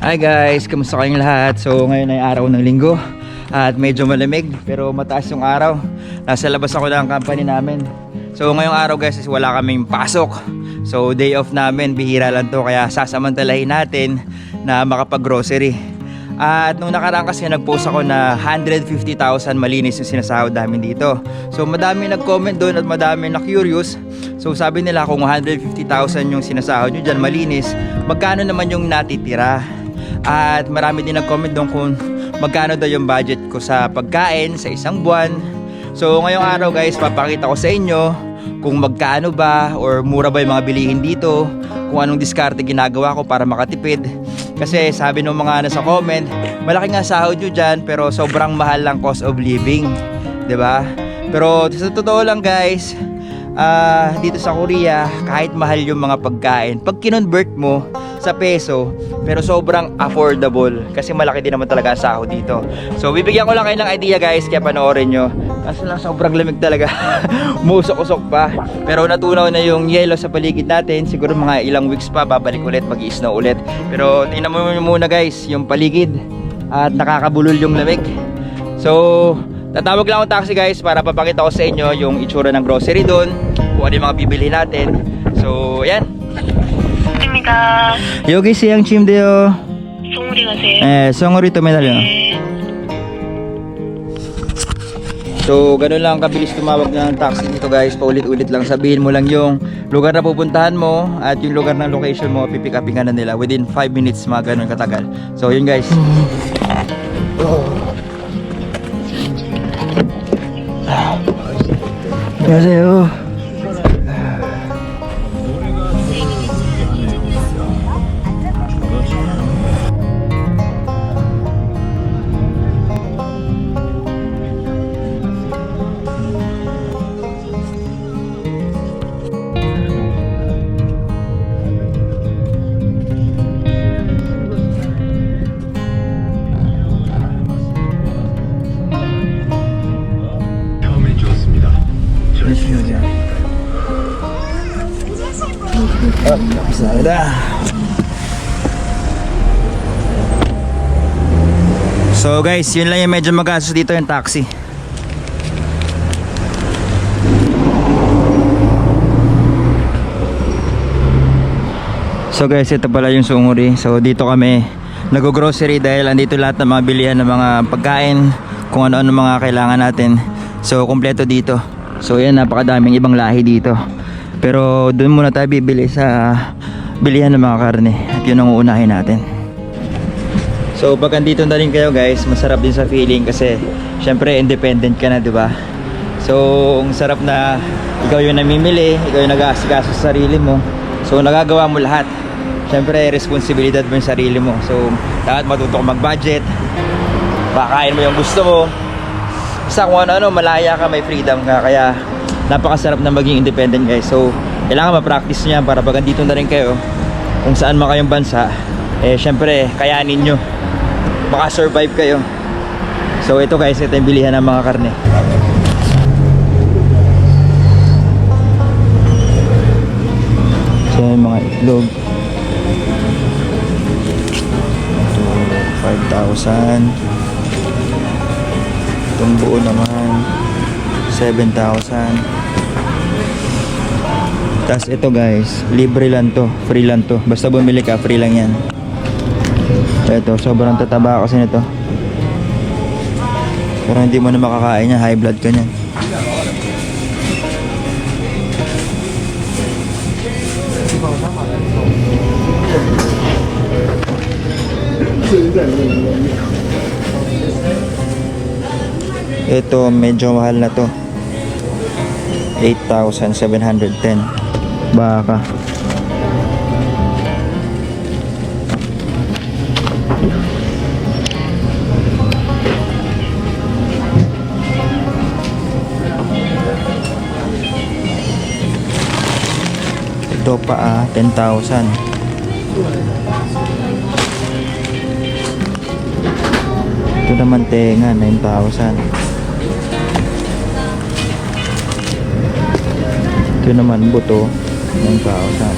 Hi guys, kamusta kayong lahat? So ngayon ay araw ng linggo at medyo malamig pero mataas yung araw. Nasa labas ako ng company namin. So ngayong araw guys is wala kaming pasok. So day off namin, bihira lang to kaya sasamantalahin natin na makapag-grocery. At nung nakaraan kasi nag-post ako na 150,000 malinis yung sinasahod namin dito. So madami nag-comment doon at madami na curious. So sabi nila kung 150,000 yung sinasahod nyo dyan malinis, magkano naman yung natitira? At marami din nag-comment doon kung magkano daw yung budget ko sa pagkain sa isang buwan. So ngayong araw guys, papakita ko sa inyo kung magkano ba or mura ba yung mga bilihin dito, kung anong diskarte ginagawa ko para makatipid. Kasi sabi ng mga nasa comment, malaki nga sahod nyo dyan pero sobrang mahal lang cost of living. ba? Pero sa totoo lang guys, ah, dito sa Korea, kahit mahal yung mga pagkain, pag kinonvert mo sa peso, pero sobrang affordable kasi malaki din naman talaga ang sahod dito. So bibigyan ko lang kayo ng idea guys, kaya panoorin nyo. Kaso lang sobrang lamig talaga. Musok-usok pa. Pero natunaw na yung yellow sa paligid natin. Siguro mga ilang weeks pa, babalik ulit, mag snow ulit. Pero tingnan mo muna guys, yung paligid. At nakakabulol yung lamig. So, tatawag lang akong taxi guys para papakita ko sa inyo yung itsura ng grocery doon. Kung ano yung mga bibili natin. So, ayan. 입니다. 여기 시장 침대요. 송우리 가세요. 예, 성우리 또 medalyo. 네. So, ganun lang kabilis tumawag ng taxi dito guys. Paulit-ulit lang. Sabihin mo lang yung lugar na pupuntahan mo at yung lugar ng location mo, pipick upin ka na nila. Within 5 minutes, mga ganun katagal. So, yun guys. 안녕하세요. Tapos. So guys, yun lang yung medyo magastos dito yung taxi. So guys, ito pala yung sunguri. So dito kami nag-grocery dahil andito lahat ng mga bilihan ng mga pagkain, kung ano-ano mga kailangan natin. So kompleto dito. So yan, napakadaming ibang lahi dito. Pero doon muna tayo bibili sa bilihan ng mga karne. At yun ang uunahin natin. So pag andito na rin kayo guys, masarap din sa feeling kasi syempre independent ka na, 'di ba? So, ang sarap na ikaw yung namimili, ikaw yung nag-aasikaso sa sarili mo. So, nagagawa mo lahat. Syempre, responsibilidad mo yung sarili mo. So, dapat matuto ka mag-budget. Bakain mo yung gusto mo. Basta kung ano-ano, malaya ka, may freedom ka. Kaya, napakasarap na maging independent guys. So, kailangan ma-practice nyo yan para pag andito na rin kayo, kung saan man kayong bansa, eh, syempre, kayanin nyo. Baka survive kayo. So, ito guys, ito yung bilihan ng mga karne. So, mga itlog. Ito, 5,000. Itong buo naman, 7,000. Tapos ito guys, libre lang to, free lang to. Basta bumili ka, free lang yan. Ito, sobrang tataba kasi nito. Pero hindi mo na makakain yan, high blood ka niyan. Ito medyo mahal na to. 8,710 baka. Ito pa ah, 10,000. Ito naman tenga, 9,000. ito naman buto ng kausap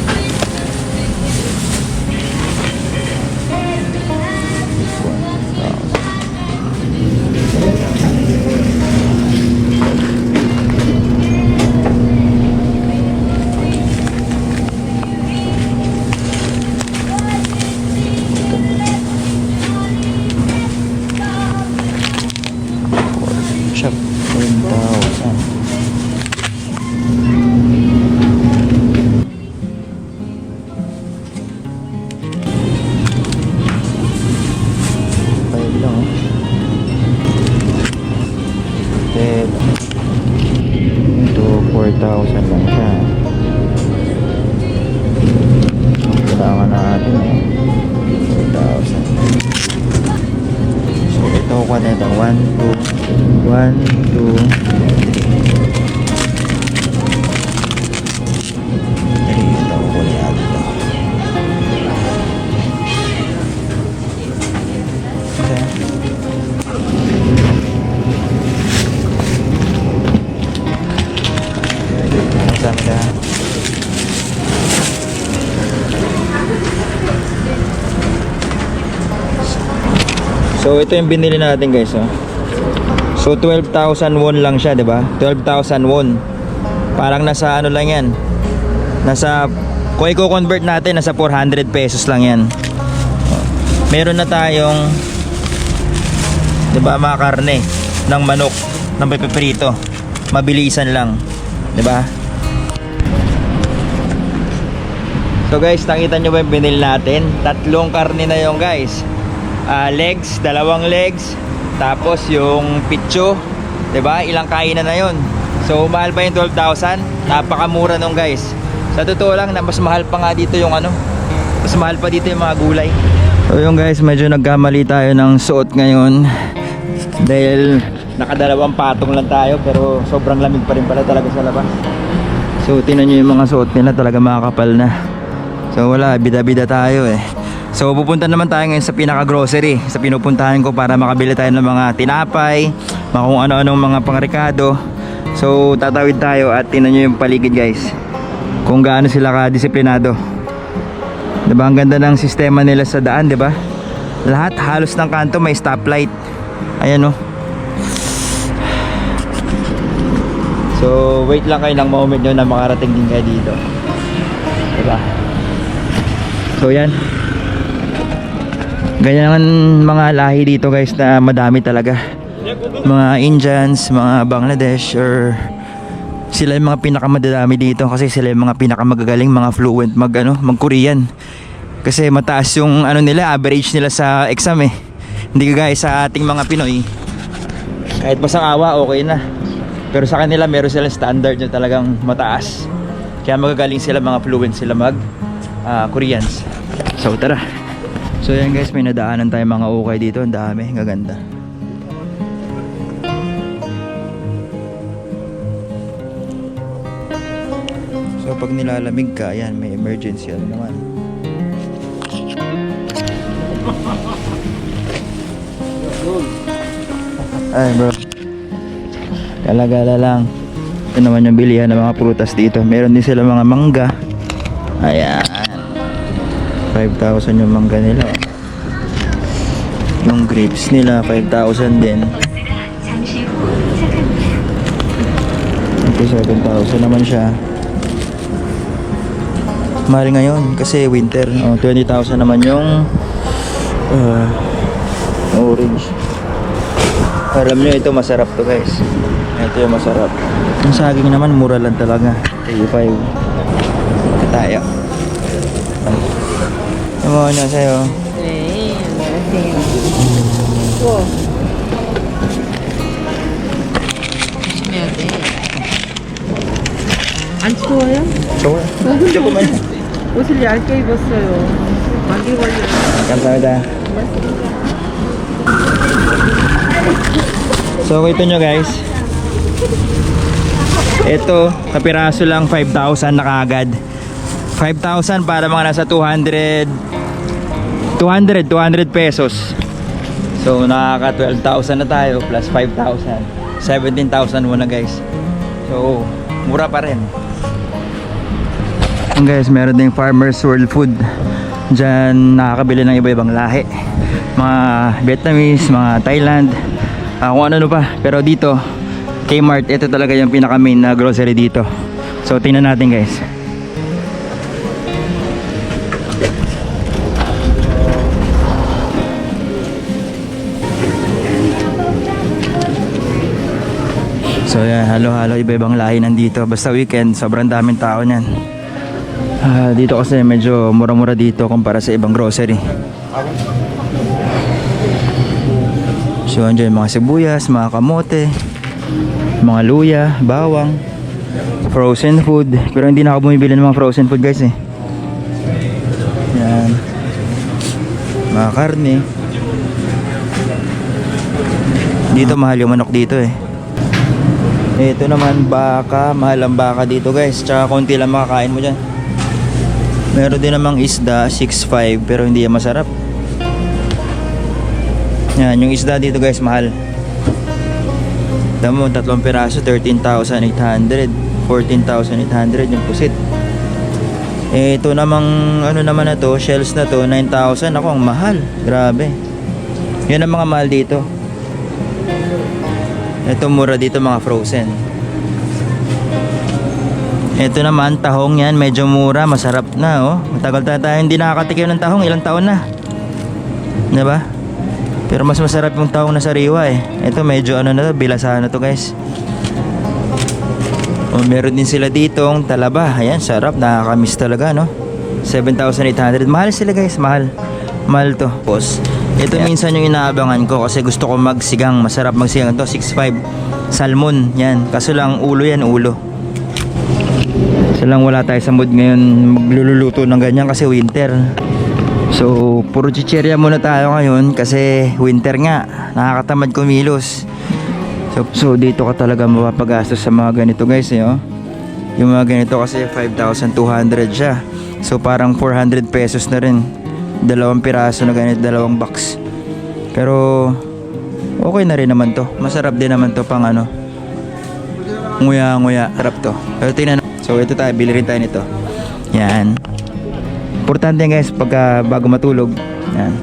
Shop 1,000 So ito yung binili natin guys oh. So 12,000 won lang siya, 'di ba? 12,000 won. Parang nasa ano lang 'yan. Nasa kung i-convert natin nasa 400 pesos lang 'yan. Meron na tayong 'di ba mga karne ng manok ng pepeprito. Mabilisan lang, 'di ba? So guys, nakita nyo ba yung binili natin? Tatlong karne na yung guys. Ah, legs, dalawang legs, tapos yung pitcho, 'di ba? Ilang kainan na 'yon. So mahal pa yung 12,000? Napakamura nung guys. Sa totoo lang, na mas mahal pa nga dito yung ano. Mas mahal pa dito yung mga gulay. So yung guys, medyo nagkamali tayo ng suot ngayon. Dahil nakadalawang patong lang tayo pero sobrang lamig pa rin pala talaga sa labas. So tinan nyo yung mga suot nila talaga makakapal na. So wala, bida-bida tayo eh. So pupunta naman tayo ngayon sa pinaka-grocery. Sa pinupuntahan ko para makabili tayo ng mga tinapay Mga kung ano-anong mga pangrekado. So tatawid tayo at tinan nyo yung paligid guys. Kung gaano sila ka-disiplinado. Diba ang ganda ng sistema nila sa daan diba? Lahat halos ng kanto may stoplight. Ayan oh. So wait lang kayo ng moment nyo na makarating din kayo dito. Diba? So yan Ganyan mga lahi dito guys na madami talaga Mga Indians, mga Bangladesh or sila yung mga pinakamadadami dito kasi sila yung mga pinakamagagaling, mga fluent mag ano, mag Korean. Kasi mataas yung ano nila, average nila sa exam eh. Hindi kagaya sa ating mga Pinoy. Kahit basang awa, okay na. Pero sa kanila meron silang standard na talagang mataas. Kaya magagaling sila, mga fluent sila mag ah, Koreans. So tara. So yan guys, may nadaanan tayo mga ukay dito. Ang dami, ang gaganda. So pag nilalamig ka, yan, may emergency ano naman. Ay bro. Galagala lang. Ito naman yung bilihan ng mga prutas dito. Meron din sila mga mangga. Ayan. 5,000 yung mangga nila. Yung grapes nila, 5,000 din. Okay, 7,000 naman siya. Mahal ngayon kasi winter. Oh, 20,000 naman yung uh, orange. Alam nyo ito masarap to guys. Ito yung masarap. Yung saging naman mura lang talaga. 35. Ito tayo. Ano ano sa'yo? 네, 안녕하세요. 우와. 조심해야 돼. 안 추워요? Sure. Joke 옷을 얇게 입었어요. 감기 걸려요. Kamsahamnida. So ito nyo guys. Ito, kapiraso lang 5,000 na kagad. 5,000 para mga nasa 200 200, 200 pesos. So nakaka 12,000 na tayo plus 5,000. 17,000 muna guys. So mura pa rin. Ang guys, meron ding Farmers World Food. Diyan nakakabili ng iba-ibang lahi. Mga Vietnamese, mga Thailand, ah, kung ano-ano pa. Pero dito, Kmart, ito talaga yung pinaka main na grocery dito. So tingnan natin guys. So yan, halo-halo iba-ibang lahi nandito. Basta weekend, sobrang daming tao niyan. Ah, dito kasi medyo mura-mura dito kumpara sa ibang grocery. So andyan mga sibuyas, mga kamote, mga luya, bawang, frozen food. Pero hindi na ako bumibili ng mga frozen food guys eh. Yan. Mga karne. Dito mahal yung manok dito eh. Ito naman baka, mahal ang baka dito guys. Tsaka konti lang makakain mo dyan. Meron din namang isda, 6.5 pero hindi yan masarap. Yan, yung isda dito guys, mahal. Tama mo, tatlong piraso, 13,800. 14,800 yung pusit. Eh, ito namang, ano naman na to, shells na to, 9,000. Ako, ang mahal. Grabe. Yan ang mga mahal dito. Ito mura dito mga frozen. Ito naman tahong yan, medyo mura, masarap na oh. Matagal na tayo hindi nakakatikim ng tahong, ilang taon na. 'Di ba? Pero mas masarap yung tahong na sariwa eh. Ito medyo ano na to, bilasahan na to guys. Oh, meron din sila ditong talaba. Ayan, sarap, nakakamiss talaga no. 7,800. Mahal sila guys, mahal. Mahal to. Boss. Ito minsan yung inaabangan ko kasi gusto ko magsigang. Masarap magsigang to. 6.5. Salmon. Yan. Kaso lang ulo yan, ulo. Kasi lang wala tayo sa mood ngayon magluluto ng ganyan kasi winter. So, puro chicherya muna tayo ngayon kasi winter nga. Nakakatamad kumilos. So, so dito ka talaga mapapagastos sa mga ganito guys. Eh, oh. Yung mga ganito kasi 5,200 siya. So parang 400 pesos na rin. Dalawang piraso na ganito, dalawang box. Pero okay na rin naman to. Masarap din naman to pang ano. Nguya-nguya. Sarap to. Pero tingnan So ito tayo, bili rin tayo nito. Yan. Importante guys pagka bago matulog. Yan.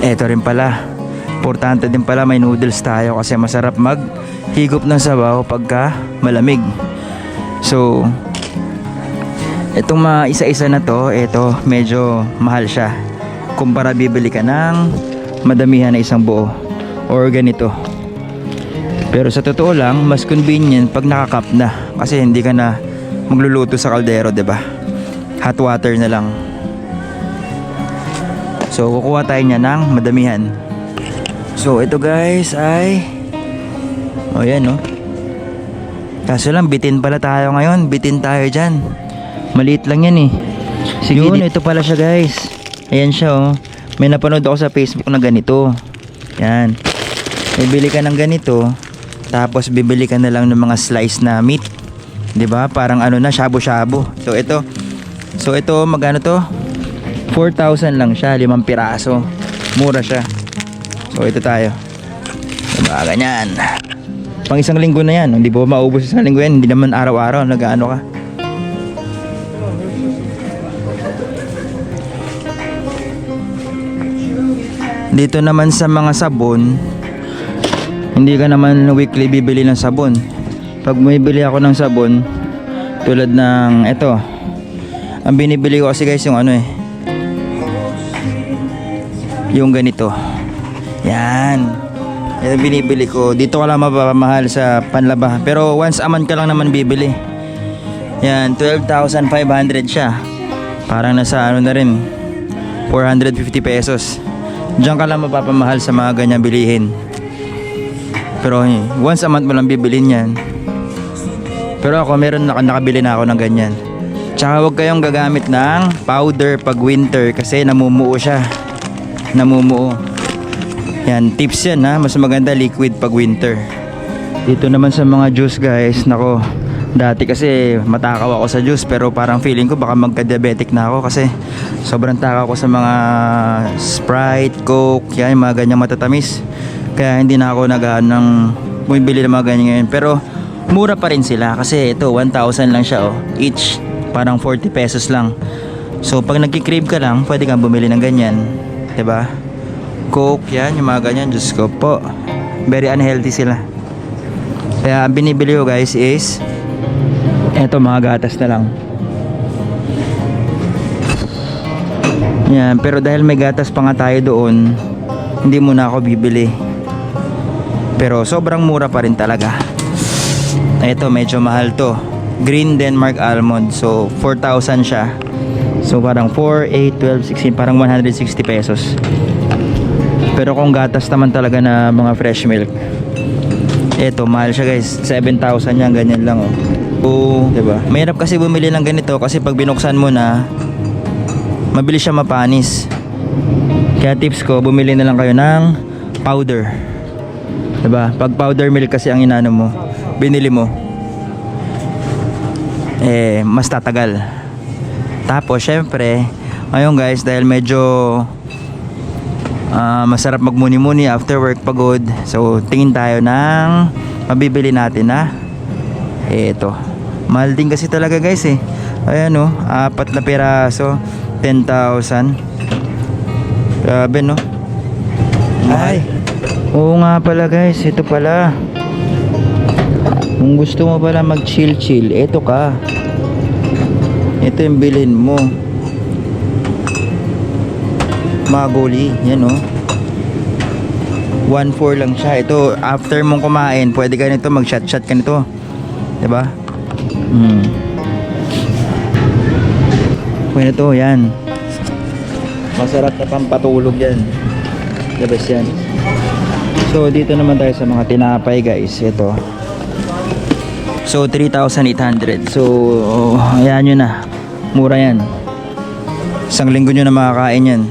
Ito rin pala. Importante din pala may noodles tayo kasi masarap mag higop ng sabaw pagka malamig. So, itong mga isa-isa na to, ito medyo mahal siya. Kumpara bibili ka ng madamihan na isang buo or ganito. Pero sa totoo lang, mas convenient pag nakakap na kasi hindi ka na magluluto sa kaldero, 'di ba? Hot water na lang. So, kukuha tayo niya ng madamihan. So, ito guys ay O yan no. Kaso lang bitin pala tayo ngayon. Bitin tayo dyan. Maliit lang yan eh. Sige, Yun, ito pala siya guys. Ayan siya oh. May napanood ako sa Facebook na ganito. Yan. Bibili ka ng ganito. Tapos bibili ka na lang ng mga slice na meat. 'Di ba? Parang ano na, shabu-shabu. So ito. So ito, magano to? 4,000 lang siya, limang piraso. Mura siya. So ito tayo. Diba, ganyan. Pang isang linggo na yan. Hindi po maubos sa isang linggo yan. Hindi naman araw-araw nag-ano ka. Dito naman sa mga sabon, hindi ka naman weekly bibili ng sabon. Pag bumibili ako ng sabon, tulad ng ito, ang binibili ko kasi guys yung ano eh, yung ganito. Yan. Yan binibili ko. Dito ka lang mapapamahal sa panlaba. Pero once a month ka lang naman bibili. Yan, 12,500 siya. Parang nasa ano na rin, 450 pesos. Diyan ka lang mapapamahal sa mga ganyan bilihin. Pero eh, once a month mo lang bibilin yan. Pero ako, meron na nakabili na ako ng ganyan. Tsaka huwag kayong gagamit ng powder pag winter kasi namumuo siya. Namumuo. Yan, tips yan ha. Mas maganda liquid pag winter. Dito naman sa mga juice guys, nako. Dati kasi matakaw ako sa juice pero parang feeling ko baka magka-diabetic na ako kasi sobrang takaw ko sa mga Sprite, Coke, yan, mga ganyang matatamis. Kaya hindi na ako nag ng bumibili ng mga ganyan ngayon. Pero mura pa rin sila kasi ito 1,000 lang siya oh, each. Parang 40 pesos lang. So pag nagki-crave ka lang, pwede kang bumili ng ganyan. 'Di ba? Coke yan, yung mga ganyan, Diyos ko po. Very unhealthy sila. Kaya ang binibili ko guys is eto mga gatas na lang. Yan, pero dahil may gatas pa nga tayo doon, hindi muna ako bibili. Pero sobrang mura pa rin talaga. Ito, medyo mahal to. Green Denmark Almond. So, 4,000 siya. So, parang 4, 8, 12, 16, parang 160 pesos. Pero kung gatas naman talaga na mga fresh milk, eto, mahal siya guys. 7,000 yan, ganyan lang oh. Oo, diba? Mahirap kasi bumili ng ganito kasi pag binuksan mo na, mabilis siya mapanis. Kaya tips ko, bumili na lang kayo ng powder. 'Di ba? Pag powder milk kasi ang inano mo, binili mo. Eh, mas tatagal. Tapos, syempre, ngayon guys, dahil medyo ah, masarap magmuni-muni after work pagod. So, tingin tayo ng mabibili natin na eto. Mahal din kasi talaga guys eh. Ayan oh, apat na piraso, 10,000. Grabe no. Ay. Oo nga pala guys, ito pala. Kung gusto mo pala mag-chill-chill, eto ka. Ito yung bilhin mo. Magoli, yan oh. 1.4 lang siya. Ito, after mong kumain, pwede ka nito, mag-shot-shot ka nito. 'Di ba? Hmm. Pwede to, yan. Masarap na pampatulog yan. Labas yan. So, dito naman tayo sa mga tinapay guys. Ito. So, 3,800. So, ayan yun na. Mura yan. Isang linggo nyo na makakain yan.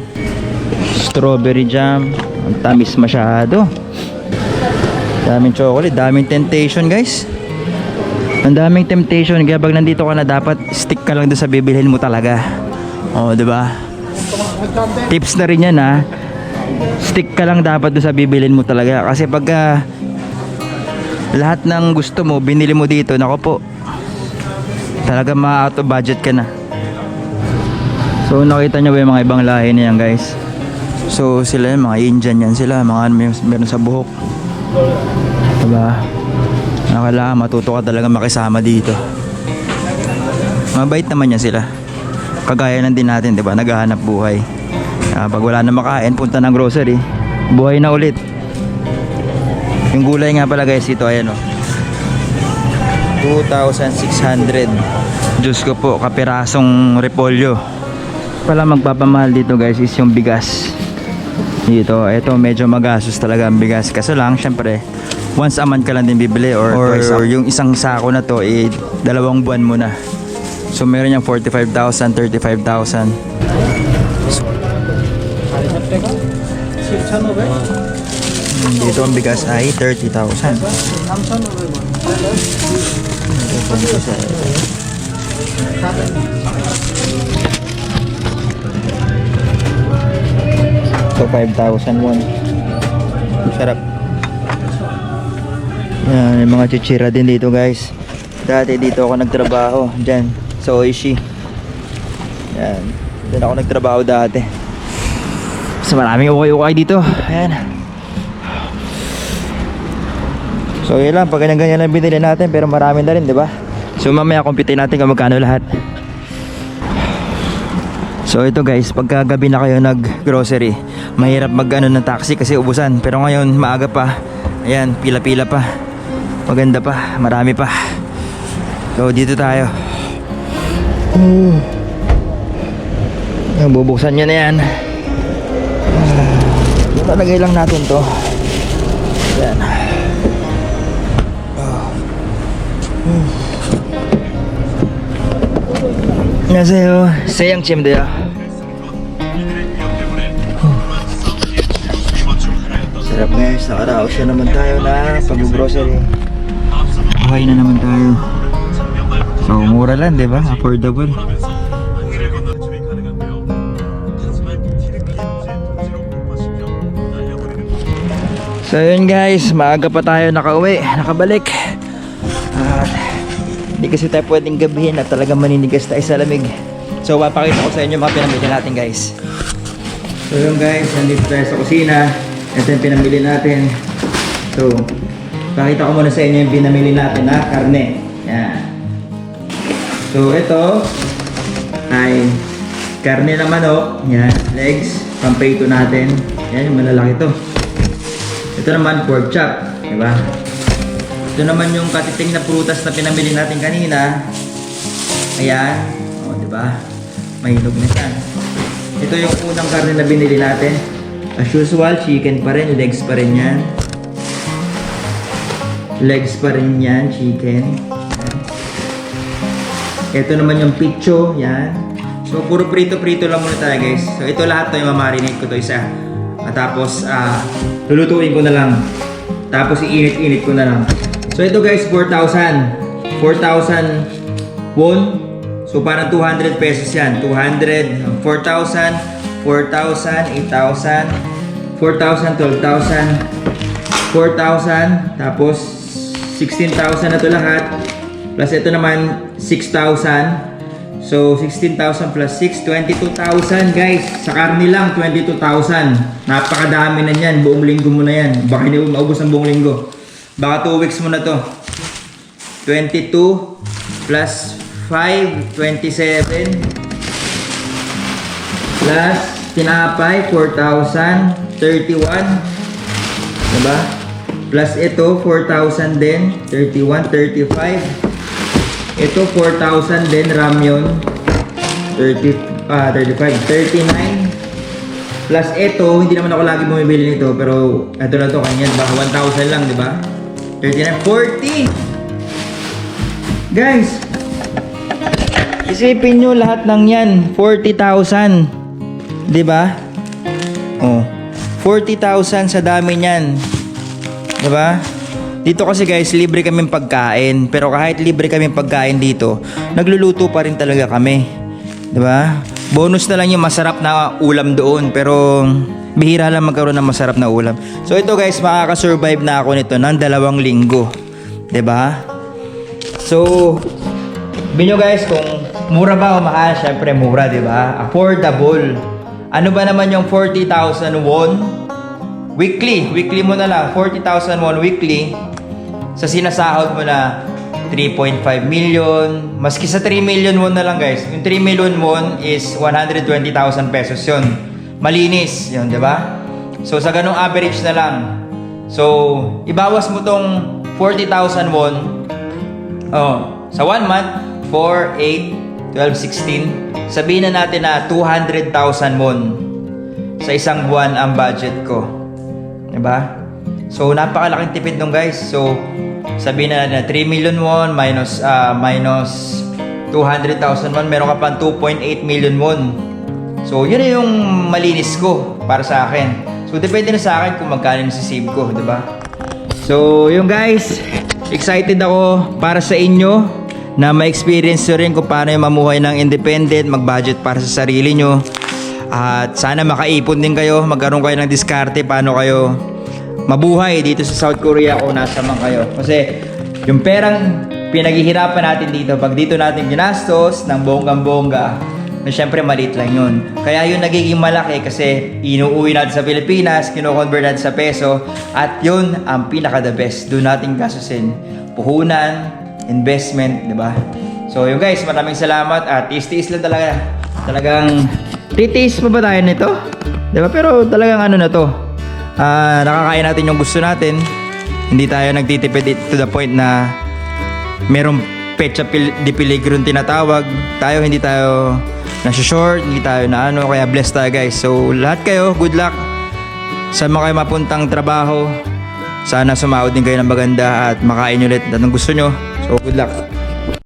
Strawberry jam. Ang tamis masyado. Daming chocolate. Daming temptation guys. Ang daming temptation. Kaya pag nandito ka na dapat stick ka lang doon sa bibilhin mo talaga. Oo, di ba? Tips na rin yan ha. Stick ka lang dapat doon sa bibilhin mo talaga. Kasi pagka lahat ng gusto mo, binili mo dito, nako po. Talaga ma-out budget ka na. So nakita nyo ba yung mga ibang lahi na yan guys? So sila yung mga Indian yan sila, mga ano meron sa buhok. Diba? Na kailangan matuto ka talaga makisama dito. Mabait naman yan sila. Kagaya lang din natin, 'di ba? Naghahanap buhay. Ah, pag wala na makain, punta ng grocery. Buhay na ulit. Yung gulay nga pala guys, ito ayan oh. 2,600. Diyos ko po, kapirasong repolyo. Pala magpapamahal dito guys is yung bigas. Dito, ito medyo magastos talaga ang bigas. Kaso lang, syempre, once a month ka lang din bibili or, or, yung isang sako na to, eh, dalawang buwan mo na. So meron yung 45,000, 35,000. Hmm, Dito ang bigas ay 30,000. So 5,001. Sarap. Yan, yung mga chichira din dito guys. Dati dito ako nagtrabaho. Diyan, sa Oishi. Yan. Diyan ako nagtrabaho dati. So maraming ukay-ukay dito. Ayan. So yun lang, pag ganyan-ganyan lang binili natin pero marami na rin, di ba? So mamaya kumpitin natin kung magkano lahat. So ito guys, pagka gabi na kayo nag-grocery, mahirap mag ano ng taxi kasi ubusan. Pero ngayon, maaga pa. Ayan, pila-pila pa. Maganda pa, marami pa. So dito tayo. Uh. Ayan, Bubuksan nyo na yan. Ah, Lalagay lang natin to. Ayan. 안녕하세요. 세양치입니다. Sarap guys, nakaraos na naman tayo na pag-grocery. Buhay na naman tayo. So, mura lang, di ba? Affordable. So yun guys, maaga pa tayo nakauwi, nakabalik. At hindi kasi tayo pwedeng gabihin at talagang maninigas tayo sa lamig. So papakita ko sa inyo mga pinamili natin guys. So yun guys, nandito tayo sa kusina. Ito yung pinamili natin. So, pakita ko muna sa inyo yung pinamili natin na karne. Yan. So ito ay karne ng manok. Yan, legs, pampayto natin. Yan, yung malalaki to. Ito naman pork chop, di ba? Ito naman yung katiting na prutas na pinamili natin kanina. Ayan, o di ba? Mahinog na siya. Ito yung unang karne na binili natin. As usual, chicken pa rin, legs pa rin yan. Legs pa rin yan, chicken. Ito naman yung picho, yan. So, puro prito-prito lang muna tayo guys. So, ito lahat to yung mamarinate ko to isa. At tapos, ah, lulutuin ko na lang. Tapos, iinit-init ko na lang. So, ito guys, 4,000. 4,000 won. So, parang 200 pesos yan. 200, 4,000, 4,000, 8,000, 4,000, 12,000, 4,000, tapos 16,000 na to lahat. Plus ito naman 6,000. So 16,000 plus 6, 22,000 guys. Sa karni lang 22,000. Napakadami na yan. Buong linggo mo na yan. Baka hindi mo maubos ang buong linggo. Baka 2 weeks mo na to. 22 plus 5, 27 plus tinapay 4,000 31 diba plus ito 4,000 din 31 35 ito 4,000 din ramyon 30 ah 35 39 plus ito hindi naman ako lagi bumibili nito pero ito na to kanya baka 1,000 lang diba 39 40 guys Isipin nyo lahat ng yan, 40,000. 'Di ba? Oh. 40,000 sa dami niyan. 'Di ba? Dito kasi guys, libre kaming pagkain. Pero kahit libre kaming pagkain dito, nagluluto pa rin talaga kami. 'Di ba? Bonus na lang yung masarap na ulam doon, pero bihira lang magkaroon ng masarap na ulam. So ito guys, makaka-survive na ako nito ng dalawang linggo. 'Di ba? So, Binyo guys, kung mura ba o mahal, syempre mura, di ba? Affordable. Ano ba naman yung 40,000 won? Weekly, weekly mo na lang, 40,000 won weekly. Sa sinasahod mo na 3.5 million, maski sa 3 million won na lang guys. Yung 3 million won is 120,000 pesos yun. Malinis, yun, di ba? So sa ganong average na lang. So, ibawas mo tong 40,000 won Oh, sa one month, 4, 8, 12, 16. Sabihin na natin na 200,000 won sa isang buwan ang budget ko. 'Di ba? So, napakalaking tipid nung guys. So, sabihin na na 3 million won minus ah, minus 200,000 won, meron ka pang 2.8 million won. So, yun na yung malinis ko para sa akin. So, depende na sa akin kung magkano yung sisave ko, di ba? So, yung guys, excited ako para sa inyo na ma-experience nyo rin kung paano yung mamuhay ng independent, mag-budget para sa sarili nyo. At sana makaipon din kayo, magkaroon kayo ng diskarte paano kayo mabuhay dito sa South Korea kung nasa man kayo. Kasi yung perang pinaghihirapan natin dito, pag dito natin ginastos ng bonggang-bongga, na syempre maliit lang yun. Kaya yun nagiging malaki kasi inuuwi natin sa Pilipinas, kino-convert natin sa peso, at yun ang pinaka the best. Doon natin gastusin. Puhunan, investment, di ba? So yun guys, maraming salamat at tiis-tiis lang talaga. Talagang titiis pa ba tayo nito? Di ba? Pero talagang ano na to. Ah, nakakain natin yung gusto natin. Hindi tayo nagtitipid to the point na merong pecha pil- di peligro tinatawag. Tayo hindi tayo nasa-short, hindi tayo na ano, kaya blessed tayo guys. So lahat kayo, good luck sa mga kayo mapuntang trabaho. Sana sumahod din kayo ng maganda at makain ulit at gusto nyo. So good luck.